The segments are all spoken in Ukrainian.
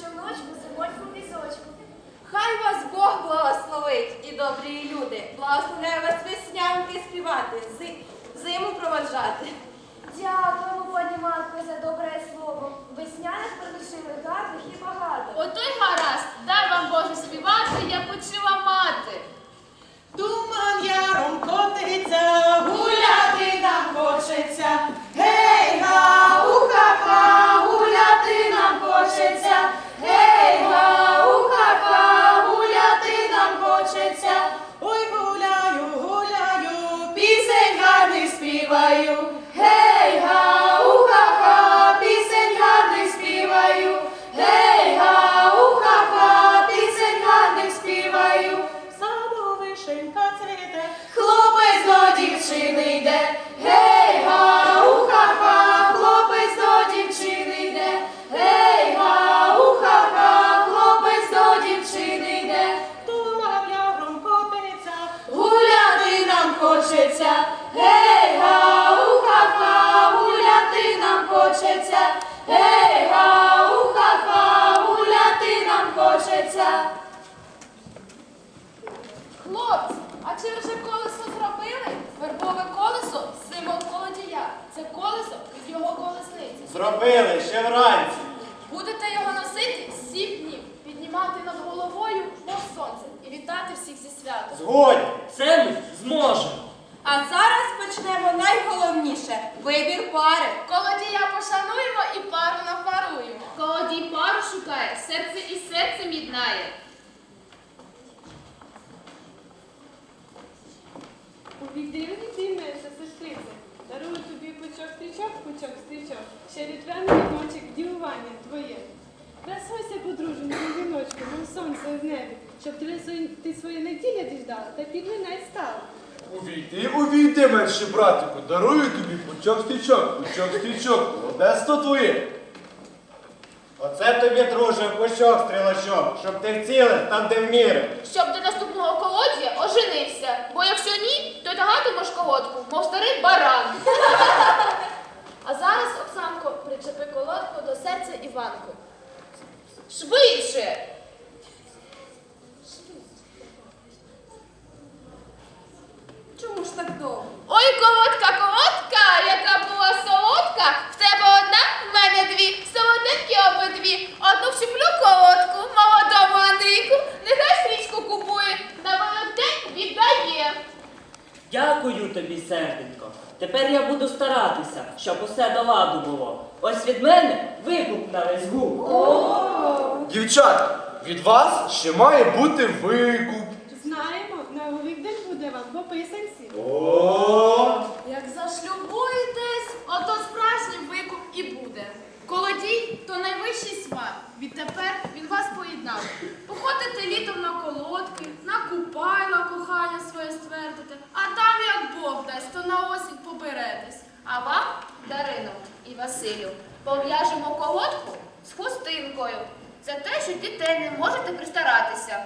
човночку, зимоньку візочку. Хай вас Бог благословить і добрі люди. Благословляю вас веснянки співати, зиму проводжати. Дякуємо, пані матко, за добре слово. Весняних придушили гарних і багато. Ото й гаразд, дай вам Боже співати, я почула мати. Хочеться. Гей, га, уха-ха, гуляти нам хочеться. Гей, га, уха-ха, гуляти нам хочеться. Хлопці, а чи вже колесо зробили? Вербове колесо символ колодія. Це колесо від його колесниці. Зробили ще вранці. Будете його носити сім днів, піднімати над головою, мов сонце, і вітати всіх зі святом. Згодні. Це ми зможемо. А зараз почнемо найголовніше вибір пари. Колодія пошануємо і пару напаруємо. Колодій пару шукає, серце і серцем єднає. Увійди, увійди, наша сестрице, дарую тобі пучок стрічок, пучок стрічок, ще різдвяний віночок, дівування твоє. Красуйся, подруженьку, віночку, мов сонце з небі, щоб ти, своє- ти своє неділя діждала та підминай стала. Увійди, увійди, менше братику, дарую тобі пучок стрічок, пучок стрічок, одесто твоє. Оце тобі, друже, пучок стрілачок, щоб ти вцілив там, де в. Щоб до наступного колодія оженився, бо якщо ні, то тягатимеш колодку, мов старий баран. А зараз, Оксанко, причепи колодку до серця Іванку. Швидше! Тепер я буду старатися, щоб усе до ладу було. Ось від мене викуп на весь гук. Дівчат, від вас ще має бути викуп. Знаємо, на Великдень буде вам по писанці. О, Як зашлюбуєтесь, ото справжній викуп і буде. Колодій то найвищий сват. Відтепер він вас поєднав. Походите літом на колодки, на купайла кохання своє ствердите, а там, як Бог дасть, то на осінь поберетесь. А вам, Дарино і Василю, пов'яжемо колодку з хустинкою. За те, що дітей не можете пристаратися.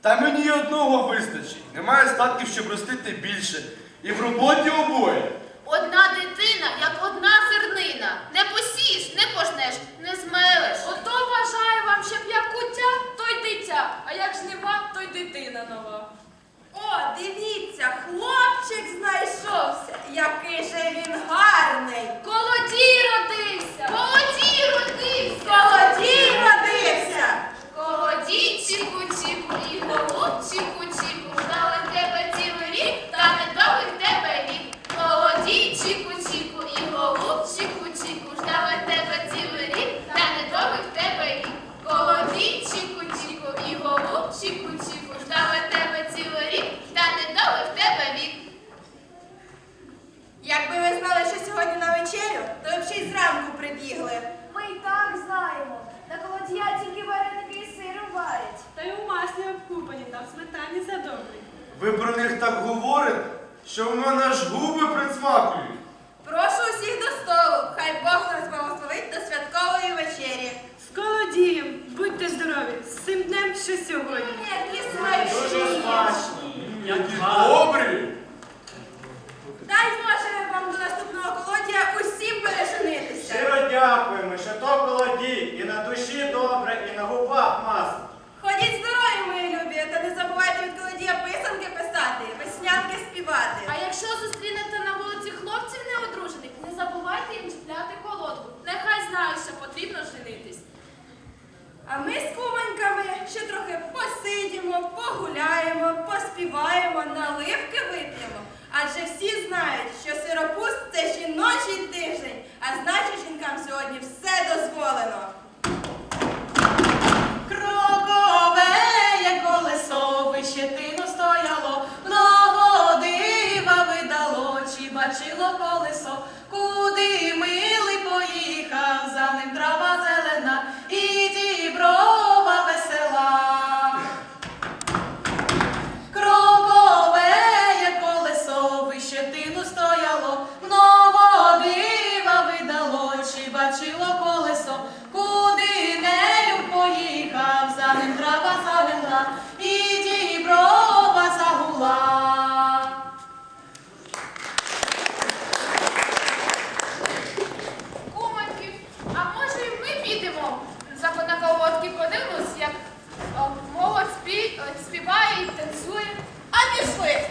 та мені й одного вистачить. Немає статків, щоб ростити більше. І в роботі обоє. Одна дитина, як одна зернина. Не посієш, не пожнеш, не змелеш. Ото бажаю вам, щоб як куття, то й дитя, а як жнива, то й дитина нова. О, дивіться, хлопчик знайшовся. Який же він гарний. Колодій родився! Колодій родився! Тебе вік. Якби ви знали, що сьогодні на вечерю, то б ще й зранку прибігли. Ми й так знаємо. На колодія тільки вареники і сиром варять. Та й у маслі обкупані та в сметані задобрі. Ви про них так говорите, що в мене аж губи присмакують. Прошу усіх до столу. Хай Бог нас благословить до святкової вечері. З колодієм, будьте здорові, з цим днем, що сьогодні. А ми з кумоньками ще трохи посидімо, погуляємо, поспіваємо, наливки вип'ємо. Адже всі знають, що сиропуст це жіночий тиждень, а значить жінкам сьогодні. Колодки, подивимось, як молодь е, співає і танцює. А пішли!